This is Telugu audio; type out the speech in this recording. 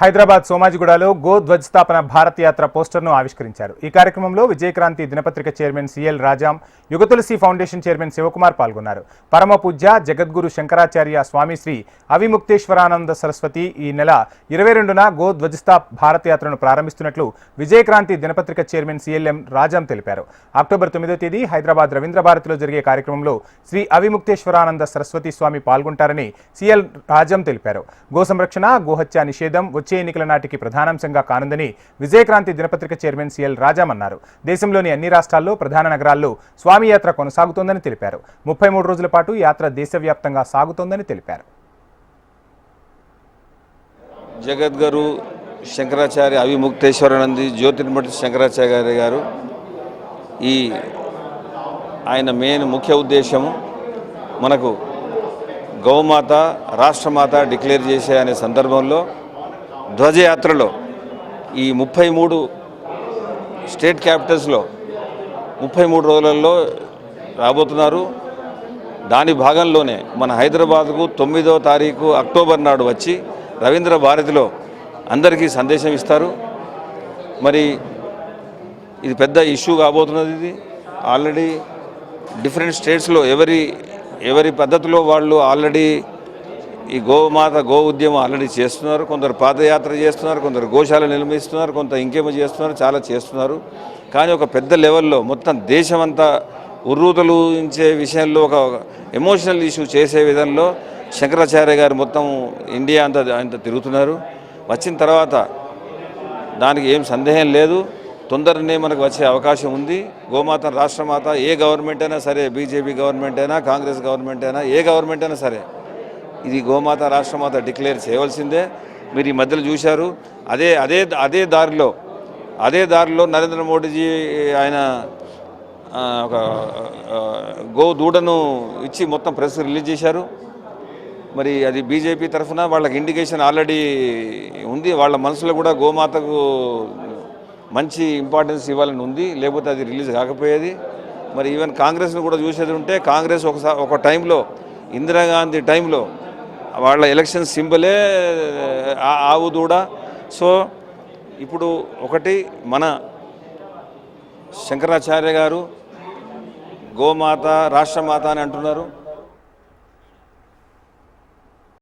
హైదరాబాద్ సోమాజిగూడలో గో ధ్వజస్థాపన భారత్ యాత్ర పోస్టర్ను ఆవిష్కరించారు. ఈ కార్యక్రమంలో విజయక్రాంతి దినపత్రిక chairman C L Rajam Yugatulasi foundation chairman Shivakumar పాల్గొన్నారు. పరమ పూజ్య జగద్గురు శంకరాచార్య స్వామి శ్రీ అవిముక్తేశ్వరానంద సరస్వతి ఈ నెల ఇరవై రెండున గో ధ్వజస్థా భారత్ యాత్రను ప్రారంభిస్తున్నట్లు విజయక్రాంతి దినపత్రిక చైర్మన్ సిఎల్ఎం రాజాం తెలిపారు. అక్టోబర్ తొమ్మిదో తేదీ హైదరాబాద్ రవీంద్ర భారతిలో జరిగే కార్యక్రమంలో శ్రీ అవిముక్తేశ్వరానంద సరస్వతి స్వామి పాల్గొంటారని సిఎల్ రాజం తెలిపారు. గో సంరక్షణ గోహత్య నిషేధం వచ్చే ఎన్నికల నాటికి ప్రధానాంశంగా కానుందని విజయక్రాంతి దినపత్రిక చైర్మన్ సిఎల్ రాజామన్నారు. దేశంలోని అన్ని రాష్ట్రాల్లో ప్రధాన నగరాల్లో స్వామి యాత్ర కొనసాగుతోందని తెలిపారు. ముప్పై మూడు రోజుల పాటు యాత్ర దేశవ్యాప్తంగా సాగుతోందని తెలిపారు. జగద్గురు శంకరాచార్య అవిముక్తేశ్వరానంది జ్యోతిర్మఠ శంకరాచార్య గారు ఈ ఆయన మెయిన్ ముఖ్య ఉద్దేశము మనకు గౌమాత రాష్ట్రమాత డిక్లేర్ చేసే అనే సందర్భంలో ధ్వజయాత్రలో ఈ ముప్పై మూడు స్టేట్ క్యాపిటల్స్లో ముప్పై మూడు రోజులలో రాబోతున్నారు. దాని భాగంలోనే మన హైదరాబాద్కు తొమ్మిదో తారీఖు అక్టోబర్ నాడు వచ్చి రవీంద్ర భారతిలో అందరికీ సందేశం ఇస్తారు. మరి ఇది పెద్ద ఇష్యూ కాబోతున్నది ఇది. ఆల్రెడీ డిఫరెంట్ స్టేట్స్లో ఎవరి ఎవరి పద్ధతిలో వాళ్ళు ఆల్రెడీ ఈ గోమాత గో ఉద్యమం ఆల్రెడీ చేస్తున్నారు. కొందరు పాదయాత్ర చేస్తున్నారు కొందరు గోశాల నిర్మిస్తున్నారు కొంత ఇంకేమో చేస్తున్నారు చాలా చేస్తున్నారు. కానీ ఒక పెద్ద లెవెల్లో మొత్తం దేశమంతా ఉర్రూతలుంచే విషయంలో ఒక ఎమోషనల్ ఇష్యూ చేసే విధంలో శంకరాచార్య గారు మొత్తం ఇండియా అంతా అంత తిరుగుతున్నారు. వచ్చిన తర్వాత దానికి ఏం సందేహం లేదు. తొందరనే మనకు వచ్చే అవకాశం ఉంది. గోమాత రాష్ట్రమాత ఏ గవర్నమెంట్ అయినా సరే బీజేపీ గవర్నమెంట్ అయినా కాంగ్రెస్ గవర్నమెంట్ అయినా ఏ గవర్నమెంట్ అయినా సరే ఇది గోమాత రాష్ట్రమాత డిక్లేర్ చేయవలసిందే. మీరు ఈ మధ్యలో చూశారు. అదే అదే అదే దారిలో అదే దారిలో నరేంద్ర మోడీజీ ఆయన ఒక గో దూడను ఇచ్చి మొత్తం ప్రెస్ రిలీజ్ చేశారు. మరి అది బీజేపీ తరఫున వాళ్ళకి ఇండికేషన్ ఆల్రెడీ ఉంది. వాళ్ళ మనసులో కూడా గోమాతకు మంచి ఇంపార్టెన్స్ ఇవ్వాలని ఉంది. లేకపోతే అది రిలీజ్ కాకపోయేది. మరి ఈవెన్ కాంగ్రెస్ను కూడా చూసేది ఉంటే కాంగ్రెస్ ఒకసారి ఒక టైంలో ఇందిరాగాంధీ టైంలో వాళ్ళ ఎలక్షన్ సింబలే ఆ- ఆవు దూడ సో ఇప్పుడు ఒకటి మన శంకరాచార్య గారు గోమాత రాష్ట్రమాత అని అంటున్నారు.